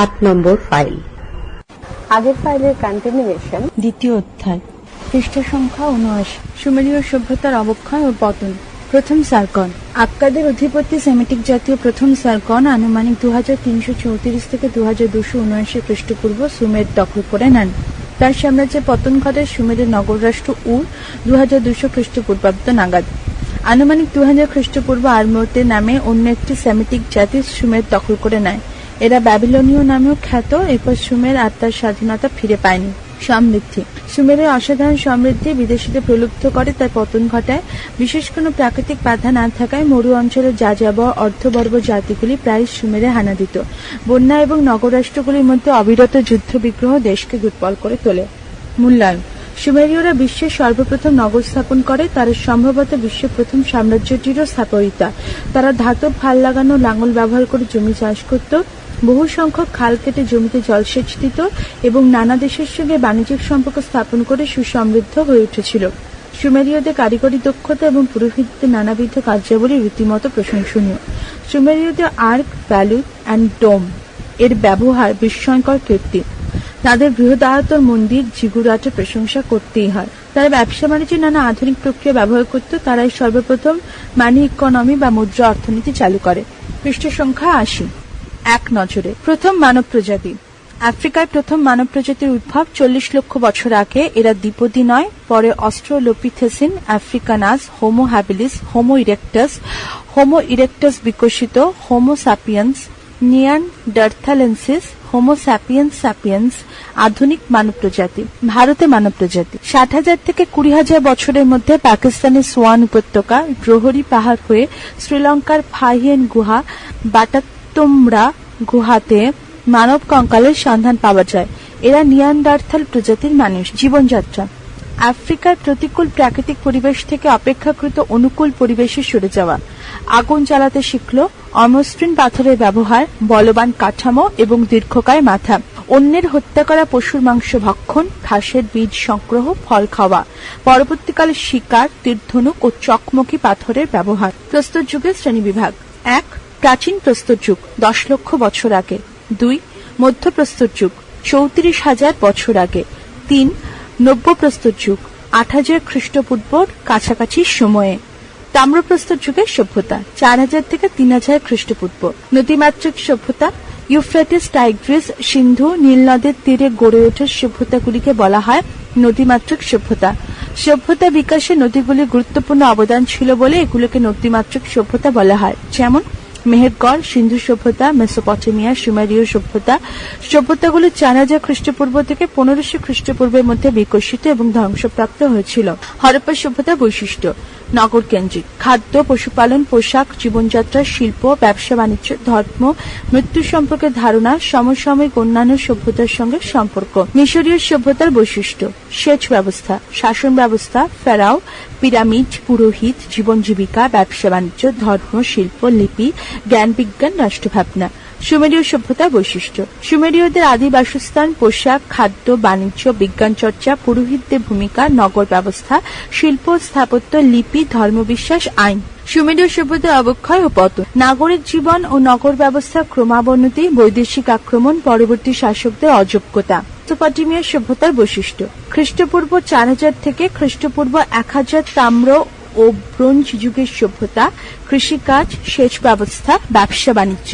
আট নম্বর ফাইল। আগের ফাইলের কন্টিনিউয়েশন দ্বিতীয় অধ্যায়। পৃষ্ঠা সংখ্যা উনআশি সুমেরীয় সভ্যতার অবক্ষয় ও পতন। প্রথম সার্কন। আক্কাদের অধিপত্য সেমিটিক জাতীয় প্রথম সার্কন আনুমানিক দু হাজার থেকে দু হাজার দুশো উনআশি খ্রিস্টপূর্ব সুমের দখল করে নেন। তার সাম্রাজ্যের পতন ঘটে সুমেরের নগর রাষ্ট্র উর দু হাজার দুশো খ্রিস্টপূর্বাব্দ নাগাদ। আনুমানিক দু হাজার খ্রিস্টপূর্ব আরমোর্তে নামে অন্য একটি সেমিটিক জাতি সুমের দখল করে নেয়। এরা ব্যাবিলনীয় নামেও খ্যাত, এরপর সুমের আত্মার স্বাধীনতা ফিরে পায়নি। সমৃদ্ধি। সুমেরের অসাধারণ সমৃদ্ধি বিদেশিদের প্রলুব্ধ করে, তার পতন ঘটায়। বিশেষ কোনো প্রাকৃতিক বাধা না থাকায় মরু অঞ্চলের যাযাবর অর্ধবর্ব জাতিগুলি প্রায় সুমেরে হানা দিত। বন্যা এবং নগরাষ্ট্রগুলির মধ্যে অবিরত যুদ্ধ বিগ্রহ দেশকে দুর্বল করে তোলে। মূল্যায়ন। সুমেরীয়রা বিশ্বের সর্বপ্রথম নগর স্থাপন করে, তারা সম্ভবত বিশ্বের প্রথম সাম্রাজ্যটিরও স্থাপয়িতা। তারা ধাতব ফাল লাগানো লাঙল ব্যবহার করে জমি চাষ করত বহু সংখ্যক খাল কেটে জমিতে জলসেচ দিত এবং নানা দেশের সঙ্গে বাণিজ্যিক সম্পর্ক স্থাপন করে সুসমৃদ্ধ হয়ে উঠেছিল। সুমেরীয়দের কারিগরি দক্ষতা এবং পুরোহিতদের নানাবিধ কার্যাবলী রীতিমতো প্রশংসনীয়। সুমেরীয়দের আর্ক, ভ্যালু অ্যান্ড ডোম এর ব্যবহার বিস্ময়কর কীর্তি। তাদের বৃহদায়তর মন্দির জিগুরাটের প্রশংসা করতেই হয়। তারা ব্যবসা বাণিজ্যের নানা আধুনিক প্রক্রিয়া ব্যবহার করত তারাই সর্বপ্রথম মানি ইকোনমি বা মুদ্রা অর্থনীতি চালু করে। পৃষ্ঠ সংখ্যা আশি। এক নজরে। প্রথম মানব প্রজাতি। আফ্রিকায় প্রথম মানব প্রজাতির উদ্ভব চল্লিশ লক্ষ বছর আগে। এরা দ্বিপদী নয়, পরে australopithecine, africanus, Homo habilis Homo erectus Homo erectus বিকশিত, Homo sapiens, neanderthalensis, Homo sapiens sapiens আধুনিক মানব প্রজাতি, ভারতে মানব প্রজাতি। ষাট হাজার থেকে কুড়ি হাজার বছরের মধ্যে পাকিস্তানের সোয়ান উপত্যকা, প্রহরী পাহাড় হয়ে শ্রীলঙ্কার ফাহিয়েন গুহা বাটাত্তমরা গুহাতে মানব কঙ্কালের সন্ধান পাওয়া যায়। এরা নিয়ানডার্থাল প্রজাতির মানুষ, জীবনযাত্রা। আফ্রিকার প্রতিকূল প্রাকৃতিক পরিবেশ থেকে অপেক্ষাকৃত অনুকূল পরিবেশে সরে যাওয়া। আগুন জ্বালাতে শিখল, অমসৃণ পাথরের ব্যবহার, বলবান কাঠামো এবং দীর্ঘকায় মাথা। অন্যের হত্যা করা পশুর মাংস ভক্ষণ, ঘাসের বীজ সংগ্রহ, ফল খাওয়া। পরবর্তীকালে শিকার তীর্ধনুক ও চকমকি পাথরের ব্যবহার। প্রস্তর যুগের শ্রেণীবিভাগ এক প্রাচীন প্রস্তর যুগ, দশ লক্ষ বছর আগে। দুই মধ্যপ্রস্তর যুগ, চৌত্রিশ হাজার বছর আগে। তিন, নব্য প্রস্তর যুগ, আট হাজার খ্রিস্টপূর্বর কাছাকাছি সময়ে। তাম্রপ্রস্তর যুগের সভ্যতা, চার হাজার থেকে তিন হাজার খ্রিস্টপূর্ব নদীমাতৃক সভ্যতা, ইউফ্রেটিস টাইগ্রিস সিন্ধু নীল নদের তীরে গড়ে ওঠা সভ্যতাগুলিকে বলা হয় নদীমাতৃক সভ্যতা। সভ্যতা বিকাশে নদীগুলির গুরুত্বপূর্ণ অবদান ছিল বলে এগুলোকে নদীমাতৃক সভ্যতা বলা হয়। যেমন মেহেরগড় সিন্ধু সভ্যতা মেসোপটেমিয়া সুমেরীয় সভ্যতা সভ্যতাগুলো হাজার খ্রিস্টপূর্ব থেকে পনেরোশো খ্রিস্টপূর্বের মধ্যে বিকশিত এবং ধ্বংসপ্রাপ্ত হয়েছিল। হরপ্পা সভ্যতা বৈশিষ্ট্য। নগর কেন্দ্রিক। খাদ্য, পশুপালন, পোশাক, জীবনযাত্রা, শিল্প, ব্যবসা, বাণিজ্য, ধর্ম, মৃত্যু সম্পর্কে ধারণা, সমসাময়িক অন্যান্য সভ্যতার সঙ্গে সম্পর্ক। মিশরীয় সভ্যতার বৈশিষ্ট্য, সেচ ব্যবস্থা, শাসন ব্যবস্থা, ফেরাও, পিরামিড, পুরোহিত, জীবন জীবিকা, ব্যবসা, বাণিজ্য, ধর্ম, শিল্প, লিপি, জ্ঞান, বিজ্ঞান, রাষ্ট্রভাবনা। সুমেরীয় সভ্যতার বৈশিষ্ট্য। সুমেরীয়দের আদি বাসস্থান, পোশাক, খাদ্য, বাণিজ্য, বিজ্ঞান চর্চা, পুরোহিতদের ভূমিকা, নগর ব্যবস্থা, শিল্প, স্থাপত্য, লিপি, ধর্মবিশ্বাস, আইন। সুমেরীয় সভ্যতার অবক্ষয় ও পতন। নাগরিক জীবন ও নগর ব্যবস্থা ক্রমাবনতি বৈদেশিক আক্রমণ, পরবর্তী শাসকদের অযোগ্যতা। মেসোপটেমিয়া সভ্যতার বৈশিষ্ট্য। খ্রিস্টপূর্ব চার হাজার থেকে খ্রিস্টপূর্ব এক হাজার তাম্র ও ব্রোঞ্জ যুগের সভ্যতা, কৃষিকাজ, সেচ ব্যবস্থা, ব্যবসা বাণিজ্য।